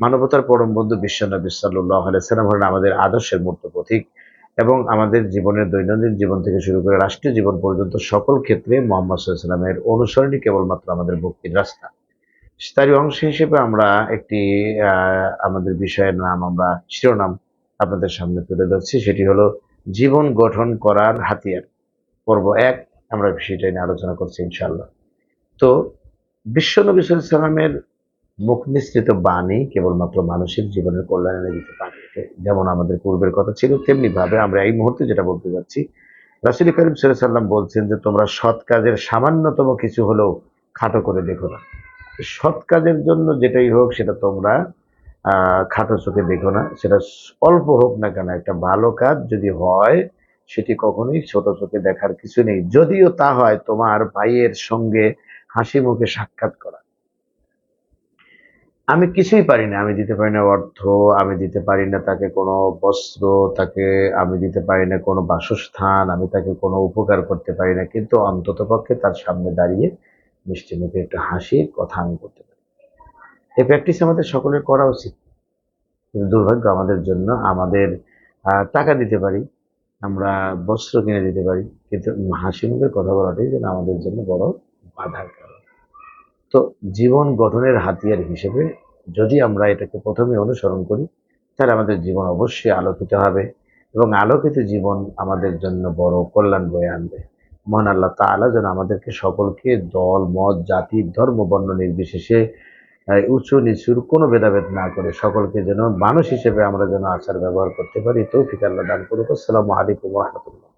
মানবতার পরম বন্ধু বিশ্বনবী সাল্লাহ আলাইসাল্লাম হলেন আমাদের আদর্শের মূর্ত প্রতীক এবং আমাদের জীবনের দৈনন্দিন জীবন থেকে শুরু করে রাষ্ট্রীয় জীবন পর্যন্ত সকল ক্ষেত্রে মোহাম্মদ সাল্লামের অনুসরণই কেবলমাত্র আমাদের মুক্তির রাস্তা। তারই অংশ হিসেবে আমরা একটি আমাদের বিষয়ের নাম আমরা, শিরোনাম আপনাদের সামনে তুলে ধরছি। সেটি হলো জীবন গঠন করার হাতিয়ার। পর্ব এক, আমরা বিষয়টা নিয়ে আলোচনা করছি ইনশাল্লাহ তো বিশ্বনবী সাল্লামের মুখ নিঃসৃত বাণী কেবলমাত্র মানুষের জীবনের কল্যাণ এনে দিতে পারে। যেমন আমাদের পূর্বের কথা ছিল তেমনি ভাবে আমরা এই মুহূর্তে যেটা বলতে যাচ্ছি, রাসুল করিম সাল্লাম বলছেন যে, তোমরা সৎ কাজের সামান্যতম কিছু হলেও খাটো করে দেখো না। সৎ কাজের জন্য যেটাই হোক, সেটা তোমরা খাটো চোখে দেখো না। সেটা অল্প হোক না কেন, একটা ভালো কাজ যদি হয়, সেটি কখনোই ছোট চোখে দেখার কিছু নেই। যদিও তা হয় তোমার ভাইয়ের সঙ্গে হাসি মুখে সাক্ষাৎ করা। আমি কিছুই পারি না আমি দিতে পারি না অর্থ আমি দিতে পারি না তাকে কোনো বস্ত্র, তাকে আমি দিতে পারি না কোনো বাসস্থান, আমি তাকে কোনো উপকার করতে পারি না। কিন্তু অন্তত পক্ষে তার সামনে দাঁড়িয়ে মিষ্টি মুখে একটা হাসি, কথা আমি করতে পারি। এই প্র্যাকটিস আমাদের সকলের করা উচিত। কিন্তু দুর্ভাগ্য আমাদের জন্য আমাদের টাকা দিতে পারি, আমরা বস্ত্র কিনে দিতে পারি, কিন্তু হাসি মুখের কথা বলাটাই যেন আমাদের জন্য বড় বাধার কারণ। তো জীবন গঠনের হাতিয়ার হিসেবে যদি আমরা এটাকে প্রথমে অনুসরণ করি, তাহলে আমাদের জীবন অবশ্যই আলোকিত হবে এবং আলোকিত জীবন আমাদের জন্য বড় কল্যাণ বয়ে আনবে। মহান আল্লাহ তাআলা যেন আমাদেরকে সকলকে দল, মত, জাতি, ধর্ম, বর্ণ নির্বিশেষে উঁচু নিচুর কোনো ভেদাভেদ না করে সকলকে যেন মানুষ হিসেবে আমরা যেন আচার ব্যবহার করতে পারি। তৌফিক আল্লাহ দান করুক। আসসালামু আলাইকুম রহমতুল্লাহ।